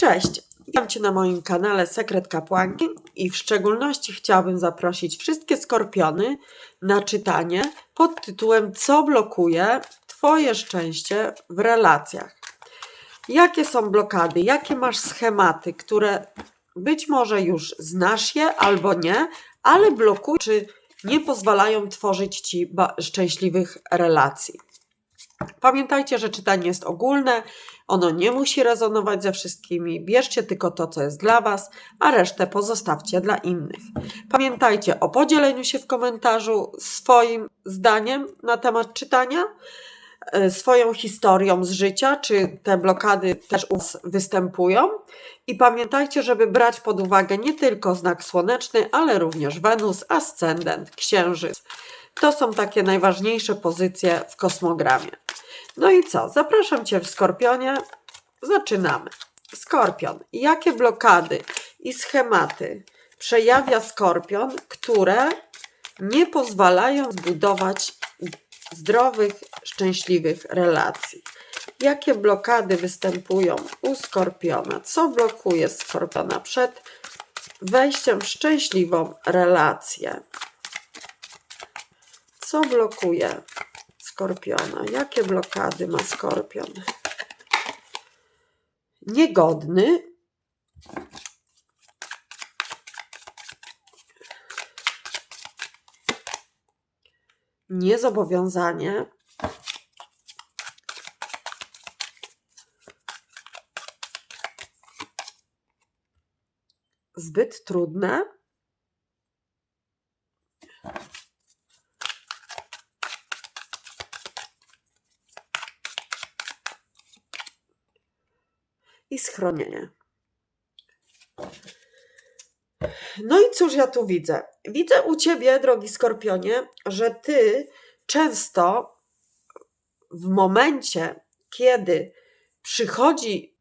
Cześć, witam Cię na moim kanale Sekret Kapłanki i w szczególności chciałabym zaprosić wszystkie skorpiony na czytanie pod tytułem Co blokuje Twoje szczęście w relacjach? Jakie są blokady, jakie masz schematy, które być może już znasz je albo nie, ale blokują czy nie pozwalają tworzyć Ci szczęśliwych relacji. Pamiętajcie, że czytanie jest ogólne, ono nie musi rezonować ze wszystkimi. Bierzcie tylko to, co jest dla Was, a resztę pozostawcie dla innych. Pamiętajcie o podzieleniu się w komentarzu swoim zdaniem na temat czytania, e, swoją historią z życia, czy te blokady też u Was występują. I pamiętajcie, żeby brać pod uwagę nie tylko znak słoneczny, ale również Wenus, ascendent, księżyc. To są takie najważniejsze pozycje w kosmogramie. No i co? Zapraszam Cię w Skorpionie. Zaczynamy. Skorpion. Jakie blokady i schematy przejawia Skorpion, które nie pozwalają zbudować zdrowych, szczęśliwych relacji? Jakie blokady występują u Skorpiona? Co blokuje Skorpiona przed wejściem w szczęśliwą relację? Co blokuje Skorpiona? Jakie blokady ma Skorpion? Niegodny. Niezobowiązanie. Zbyt trudne. I schronienie. No i cóż ja tu widzę? Widzę u ciebie, drogi skorpionie, że ty często w momencie, kiedy przychodzi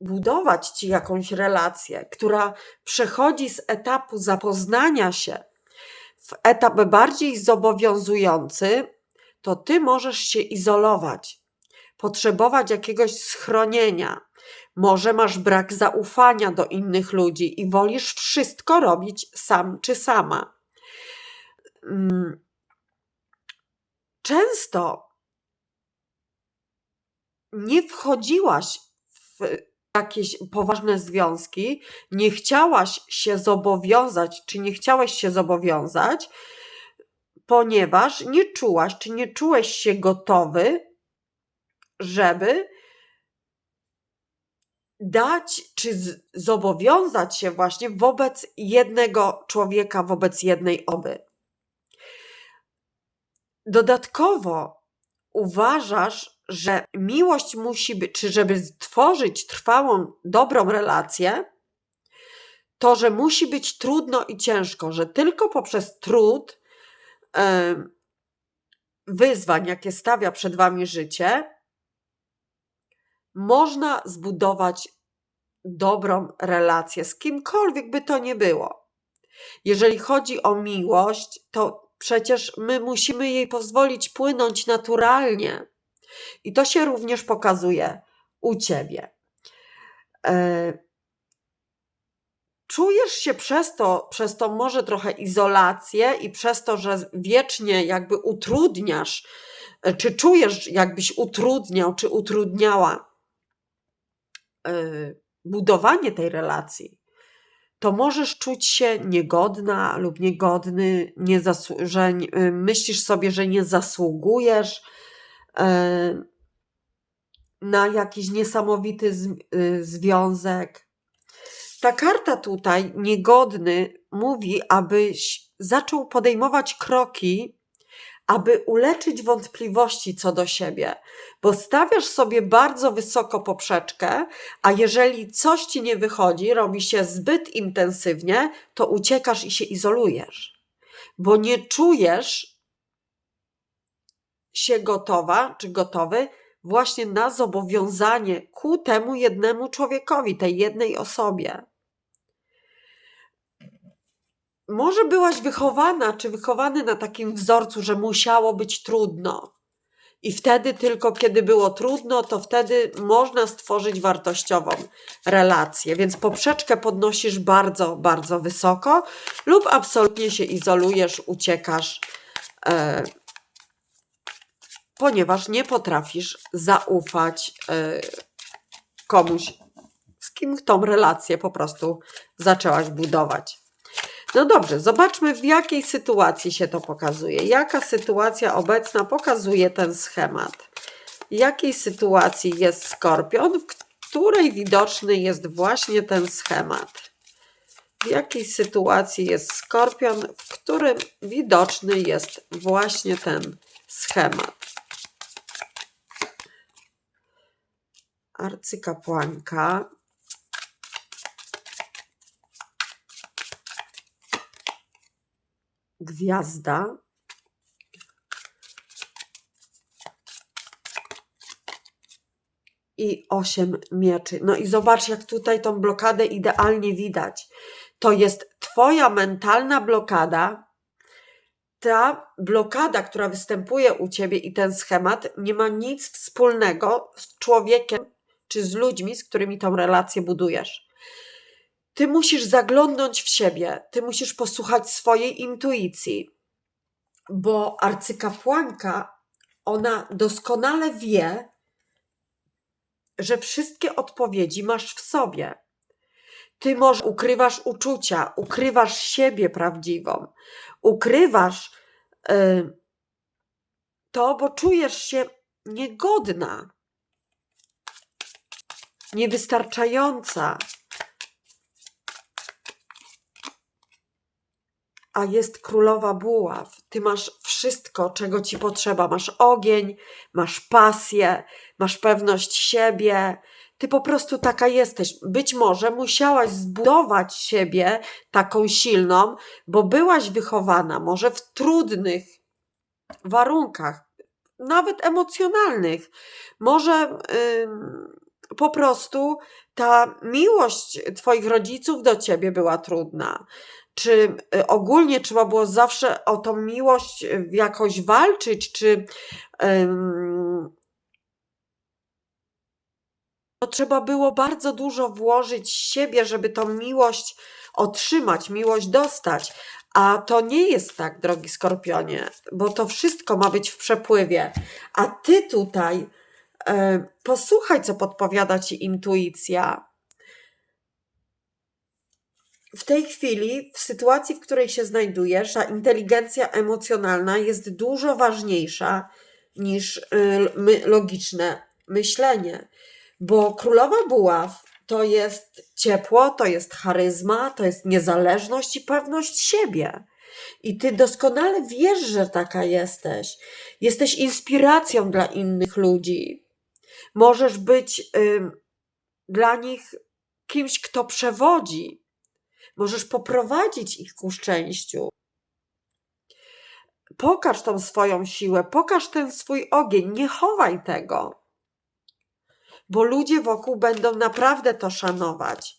budować ci jakąś relację, która przechodzi z etapu zapoznania się w etap bardziej zobowiązujący, to ty możesz się izolować potrzebować jakiegoś schronienia. Może masz brak zaufania do innych ludzi i wolisz wszystko robić sam czy sama. Mm. Często nie wchodziłaś w jakieś poważne związki, nie chciałaś się zobowiązać, czy nie chciałeś się zobowiązać, ponieważ nie czułaś, czy nie czułeś się gotowy żeby dać czy zobowiązać się właśnie wobec jednego człowieka, wobec jednej osoby. Dodatkowo uważasz, że miłość musi być, czy żeby stworzyć trwałą, dobrą relację, to, że musi być trudno i ciężko, że tylko poprzez trud, wyzwań, jakie stawia przed wami życie, można zbudować dobrą relację z kimkolwiek by to nie było. Jeżeli chodzi o miłość, to przecież my musimy jej pozwolić płynąć naturalnie. I to się również pokazuje u ciebie. E, Czujesz się przez to, przez to może trochę izolację i przez to, że wiecznie jakby utrudniasz, e, czy czujesz, jakbyś utrudniał, czy utrudniała budowanie tej relacji, to możesz czuć się niegodna lub niegodny, nie że y, myślisz sobie, że nie zasługujesz y, na jakiś niesamowity y, związek. Ta karta tutaj, niegodny, mówi, abyś zaczął podejmować kroki, aby uleczyć wątpliwości co do siebie, bo stawiasz sobie bardzo wysoko poprzeczkę, a jeżeli coś ci nie wychodzi, robi się zbyt intensywnie, to uciekasz i się izolujesz, bo nie czujesz się gotowa czy gotowy właśnie na zobowiązanie ku temu jednemu człowiekowi, tej jednej osobie. Może byłaś wychowana czy wychowany na takim wzorcu, że musiało być trudno. I wtedy tylko, kiedy było trudno, to wtedy można stworzyć wartościową relację. Więc poprzeczkę podnosisz bardzo, bardzo wysoko, lub absolutnie się izolujesz, uciekasz, e, ponieważ nie potrafisz zaufać e, komuś, z kim tą relację po prostu zaczęłaś budować. No dobrze, zobaczmy w jakiej sytuacji się to pokazuje. Jaka sytuacja obecna pokazuje ten schemat? W jakiej sytuacji jest skorpion, w której widoczny jest właśnie ten schemat? W jakiej sytuacji jest skorpion, w którym widoczny jest właśnie ten schemat? Arcykapłanka gwiazda. I osiem mieczy. No i zobacz, jak tutaj tą blokadę idealnie widać. To jest Twoja mentalna blokada. Ta blokada, która występuje u Ciebie i ten schemat, nie ma nic wspólnego z człowiekiem czy z ludźmi, z którymi tą relację budujesz. Ty musisz zaglądnąć w siebie, ty musisz posłuchać swojej intuicji, bo arcykapłanka, ona doskonale wie, że wszystkie odpowiedzi masz w sobie. Ty może ukrywasz uczucia, ukrywasz siebie prawdziwą, ukrywasz y, to, bo czujesz się niegodna, niewystarczająca, a jest królowa buław. Ty masz wszystko, czego ci potrzeba. Masz ogień, masz pasję, masz pewność siebie. Ty po prostu taka jesteś. Być może musiałaś zbudować siebie taką silną, bo byłaś wychowana może w trudnych warunkach, nawet emocjonalnych. Może yy, po prostu ta miłość Twoich rodziców do ciebie była trudna czy y, ogólnie trzeba było zawsze o tą miłość y, jakoś walczyć, czy um, to trzeba było bardzo dużo włożyć siebie, żeby tą miłość otrzymać, miłość dostać. A to nie jest tak, drogi skorpionie, bo to wszystko ma być w przepływie. A ty tutaj e, posłuchaj, co podpowiada ci intuicja w tej chwili, w sytuacji, w której się znajdujesz, ta inteligencja emocjonalna jest dużo ważniejsza niż y, logiczne myślenie, bo królowa buław to jest ciepło, to jest charyzma, to jest niezależność i pewność siebie. I ty doskonale wiesz, że taka jesteś. Jesteś inspiracją dla innych ludzi. Możesz być y, dla nich kimś, kto przewodzi, Możesz poprowadzić ich ku szczęściu. Pokaż tą swoją siłę, pokaż ten swój ogień, nie chowaj tego, bo ludzie wokół będą naprawdę to szanować.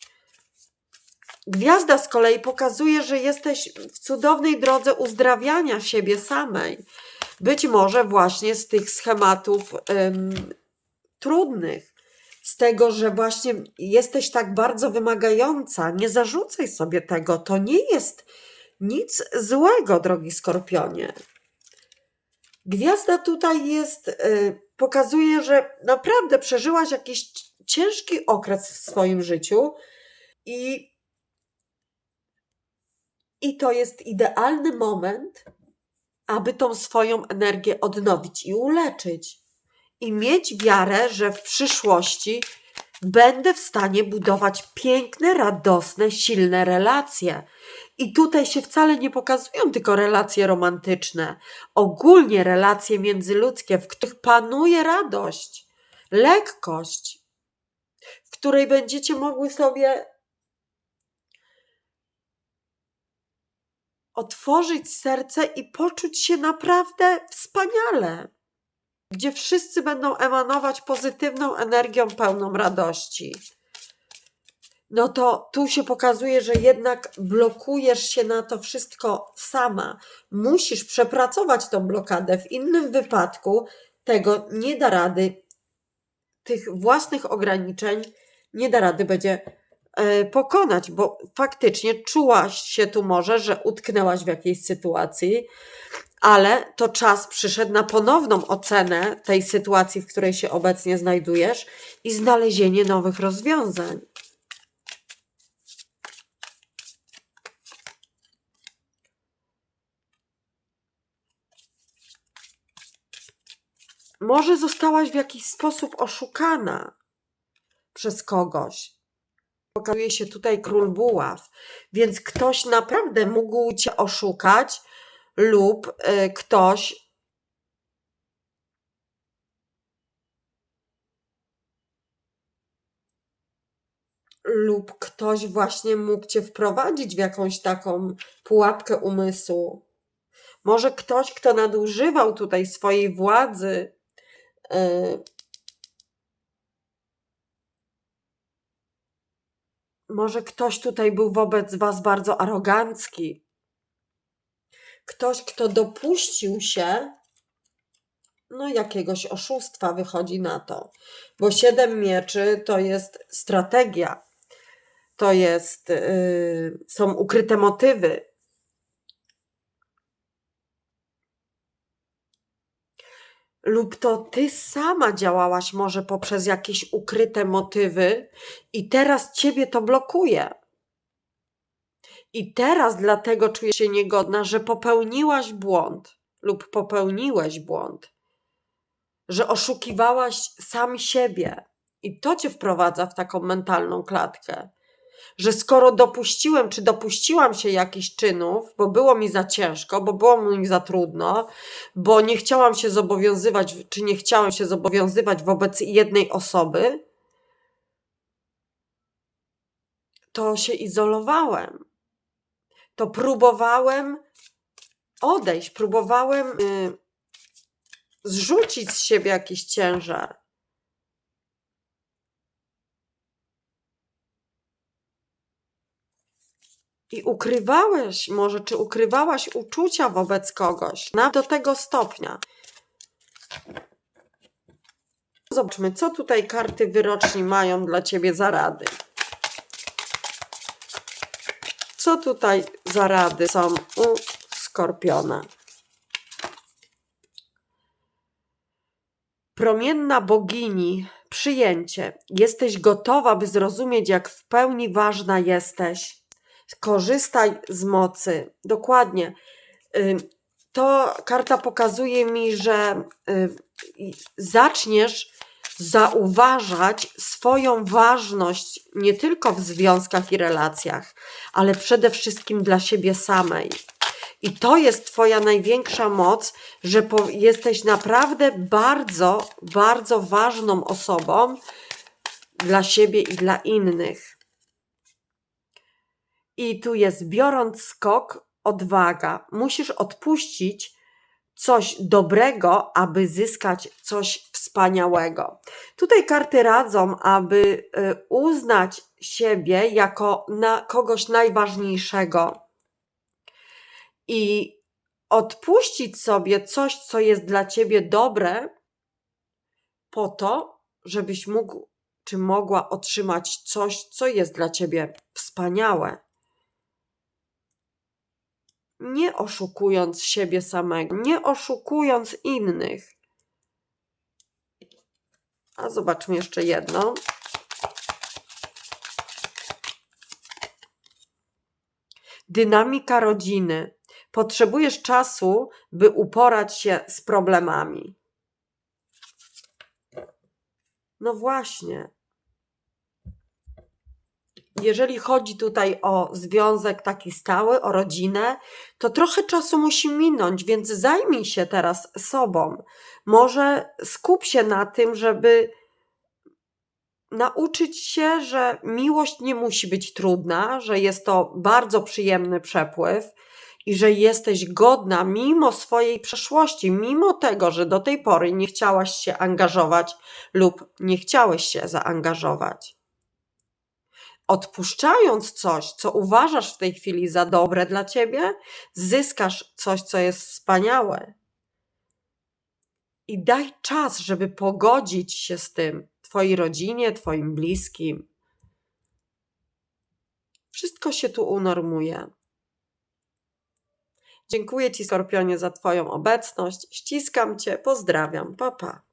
Gwiazda z kolei pokazuje, że jesteś w cudownej drodze uzdrawiania siebie samej. Być może właśnie z tych schematów ym, trudnych, z tego, że właśnie jesteś tak bardzo wymagająca. Nie zarzucaj sobie tego. To nie jest nic złego, drogi skorpionie. Gwiazda tutaj jest, y, pokazuje, że naprawdę przeżyłaś jakiś ciężki okres w swoim życiu i, i to jest idealny moment, aby tą swoją energię odnowić i uleczyć i mieć wiarę, że w przyszłości będę w stanie budować piękne, radosne, silne relacje. I tutaj się wcale nie pokazują tylko relacje romantyczne, ogólnie relacje międzyludzkie, w których panuje radość, lekkość, w której będziecie mogły sobie otworzyć serce i poczuć się naprawdę wspaniale gdzie wszyscy będą emanować pozytywną energią pełną radości. No to tu się pokazuje, że jednak blokujesz się na to wszystko sama. Musisz przepracować tą blokadę. W innym wypadku tego nie da rady, tych własnych ograniczeń nie da rady będzie e, pokonać, bo faktycznie czułaś się tu może, że utknęłaś w jakiejś sytuacji, ale to czas przyszedł na ponowną ocenę tej sytuacji, w której się obecnie znajdujesz i znalezienie nowych rozwiązań. Może zostałaś w jakiś sposób oszukana przez kogoś. Pokazuje się tutaj król buław, więc ktoś naprawdę mógł cię oszukać lub y, ktoś lub ktoś właśnie mógł cię wprowadzić w jakąś taką pułapkę umysłu. Może ktoś, kto nadużywał tutaj swojej władzy, y, może ktoś tutaj był wobec was bardzo arogancki. Ktoś, kto dopuścił się no jakiegoś oszustwa wychodzi na to. Bo siedem mieczy to jest strategia. To jest yy, są ukryte motywy. Lub to ty sama działałaś może poprzez jakieś ukryte motywy i teraz ciebie to blokuje. I teraz dlatego czujesz się niegodna, że popełniłaś błąd lub popełniłeś błąd, że oszukiwałaś sam siebie. I to cię wprowadza w taką mentalną klatkę, że skoro dopuściłem, czy dopuściłam się jakichś czynów, bo było mi za ciężko, bo było mi za trudno, bo nie chciałam się zobowiązywać, czy nie chciałem się zobowiązywać wobec jednej osoby, to się izolowałem to próbowałem odejść, próbowałem y, zrzucić z siebie jakiś ciężar. I ukrywałeś, może czy ukrywałaś uczucia wobec kogoś, nawet do tego stopnia. Zobaczmy, co tutaj karty wyroczni mają dla ciebie za rady. Co tutaj za rady są u skorpiona? Promienna bogini, przyjęcie. Jesteś gotowa, by zrozumieć, jak w pełni ważna jesteś. Korzystaj z mocy. Dokładnie. To karta pokazuje mi, że zaczniesz zauważać swoją ważność nie tylko w związkach i relacjach, ale przede wszystkim dla siebie samej. I to jest Twoja największa moc, że jesteś naprawdę bardzo, bardzo ważną osobą dla siebie i dla innych. I tu jest biorąc skok, odwaga. Musisz odpuścić coś dobrego, aby zyskać coś wspaniałego. Tutaj karty radzą, aby y, uznać siebie jako na kogoś najważniejszego i odpuścić sobie coś, co jest dla ciebie dobre, po to, żebyś mógł czy mogła otrzymać coś, co jest dla ciebie wspaniałe nie oszukując siebie samego, nie oszukując innych. A zobaczmy jeszcze jedno. Dynamika rodziny. Potrzebujesz czasu, by uporać się z problemami. No właśnie jeżeli chodzi tutaj o związek taki stały, o rodzinę, to trochę czasu musi minąć, więc zajmij się teraz sobą. Może skup się na tym, żeby nauczyć się, że miłość nie musi być trudna, że jest to bardzo przyjemny przepływ i że jesteś godna mimo swojej przeszłości, mimo tego, że do tej pory nie chciałaś się angażować lub nie chciałeś się zaangażować odpuszczając coś, co uważasz w tej chwili za dobre dla ciebie, zyskasz coś, co jest wspaniałe. i daj czas, żeby pogodzić się z tym Twojej rodzinie, Twoim bliskim. Wszystko się tu unormuje. Dziękuję Ci, Skorpionie, za Twoją obecność. Ściskam Cię, pozdrawiam, papa. Pa.